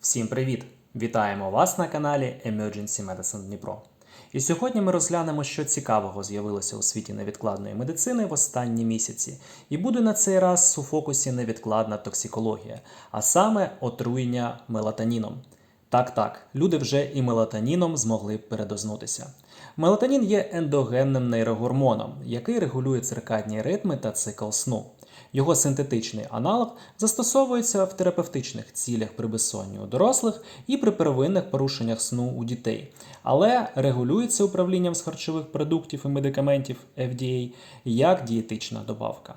Всім привіт! Вітаємо вас на каналі Emergency Medicine Дніпро. І сьогодні ми розглянемо, що цікавого з'явилося у світі невідкладної медицини в останні місяці. І буде на цей раз у фокусі невідкладна токсикологія, а саме отруєння мелатоніном. Так, так, люди вже і мелатоніном змогли передознутися. Мелатонін є ендогенним нейрогормоном, який регулює циркадні ритми та цикл сну. Його синтетичний аналог застосовується в терапевтичних цілях при безсонні у дорослих і при первинних порушеннях сну у дітей, але регулюється управлінням з харчових продуктів і медикаментів FDA як дієтична добавка.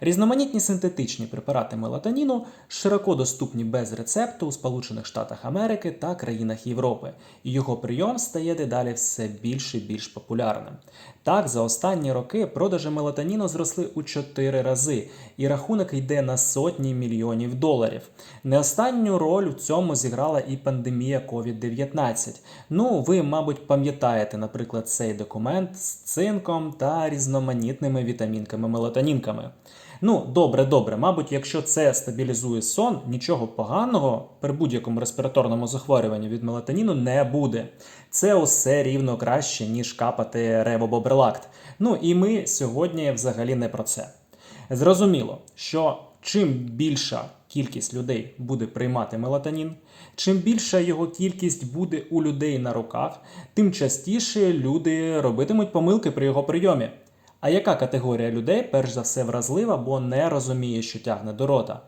Різноманітні синтетичні препарати мелатоніну широко доступні без рецепту у Сполучених Штатах Америки та країнах Європи, і його прийом стає дедалі все більш і більш популярним. Так, за останні роки продажі мелатоніну зросли у 4 рази, і рахунок йде на сотні мільйонів доларів. Не останню роль у цьому зіграла і пандемія COVID-19. Ну, ви, мабуть, пам'ятаєте, наприклад, цей документ з цинком та різноманітними вітамінками-мелатонінками. Ну, добре, добре. Мабуть, якщо це стабілізує сон, нічого поганого при будь-якому респіраторному захворюванні від мелатоніну не буде. Це усе рівно краще, ніж капати ревобобрелакт. Ну і ми сьогодні взагалі не про це. Зрозуміло, що чим більша кількість людей буде приймати мелатонін, чим більша його кількість буде у людей на руках, тим частіше люди робитимуть помилки при його прийомі. А яка категорія людей перш за все вразлива, бо не розуміє, що тягне до рота?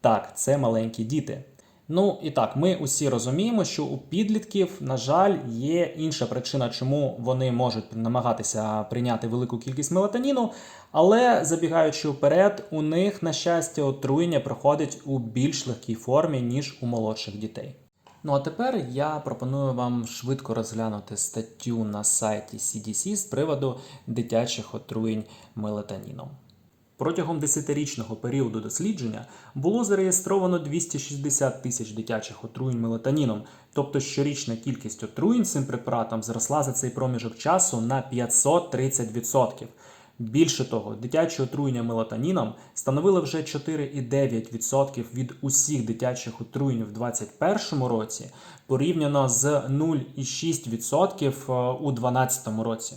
Так, це маленькі діти. Ну і так, ми усі розуміємо, що у підлітків, на жаль, є інша причина, чому вони можуть намагатися прийняти велику кількість мелатоніну, але забігаючи вперед, у них, на щастя, отруєння проходить у більш легкій формі, ніж у молодших дітей. Ну а тепер я пропоную вам швидко розглянути статтю на сайті CDC з приводу дитячих отруєнь мелатоніном. Протягом 10-річного періоду дослідження було зареєстровано 260 тисяч дитячих отруєнь мелатоніном, тобто щорічна кількість отруєнь цим препаратом зросла за цей проміжок часу на 530%. Більше того, дитяче отруєння мелатоніном становило вже 4,9% від усіх дитячих отруєнь в 2021 році, порівняно з 0,6% у 2012 році.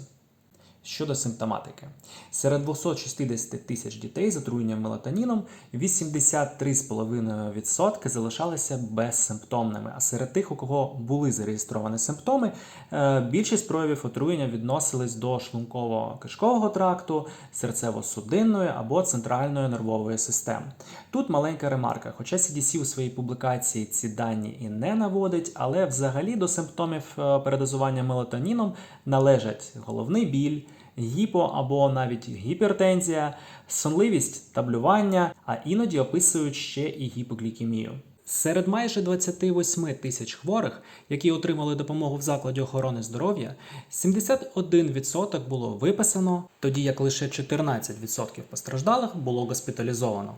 Щодо симптоматики, серед 260 тисяч дітей з отруєнням мелатоніном 83,5% залишалися безсимптомними. А серед тих, у кого були зареєстровані симптоми, е, більшість проявів отруєння відносились до шлунково-кишкового тракту, серцево-судинної або центральної нервової системи. Тут маленька ремарка, хоча CDC у своїй публікації ці дані і не наводить, але взагалі до симптомів е, передозування мелатоніном належать головний біль гіпо або навіть гіпертензія, сонливість таблювання, а іноді описують ще і гіпоглікемію. Серед майже 28 тисяч хворих, які отримали допомогу в закладі охорони здоров'я, 71% було виписано, тоді як лише 14% постраждалих було госпіталізовано.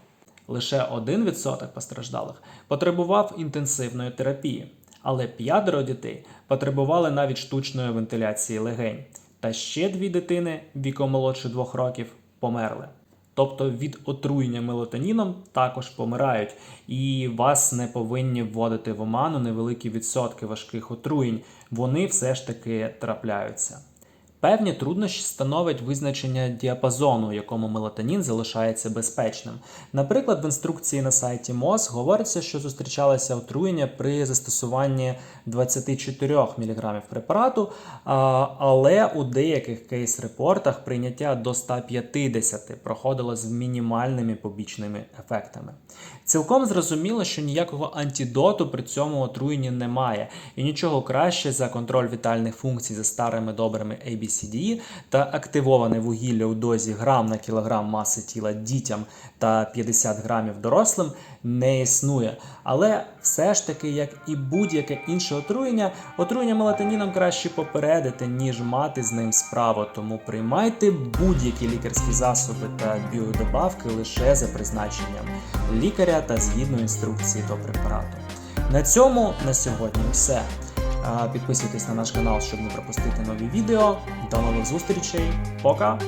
Лише 1% постраждалих потребував інтенсивної терапії, але п'ятеро дітей потребували навіть штучної вентиляції легень. Та ще дві дитини віком молодше двох років померли. Тобто від отруєння мелатоніном також помирають, і вас не повинні вводити в оману невеликі відсотки важких отруєнь. Вони все ж таки трапляються. Певні труднощі становить визначення діапазону, у якому мелатонін залишається безпечним. Наприклад, в інструкції на сайті МОЗ говориться, що зустрічалося отруєння при застосуванні 24 мг препарату, але у деяких кейс-репортах прийняття до 150 проходило з мінімальними побічними ефектами. Цілком зрозуміло, що ніякого антидоту при цьому отруєнні немає, і нічого краще за контроль вітальних функцій за старими добрими ABCDE та активоване вугілля у дозі грам на кілограм маси тіла дітям та 50 грамів дорослим не існує. Але все ж таки, як і будь-яке інше отруєння, отруєння мелатоніном краще попередити, ніж мати з ним справу. Тому приймайте будь-які лікарські засоби та біодобавки лише за призначенням лікаря та згідно інструкції до препарату. На цьому на сьогодні все. Підписуйтесь на наш канал, щоб не пропустити нові відео. До нових зустрічей. Пока!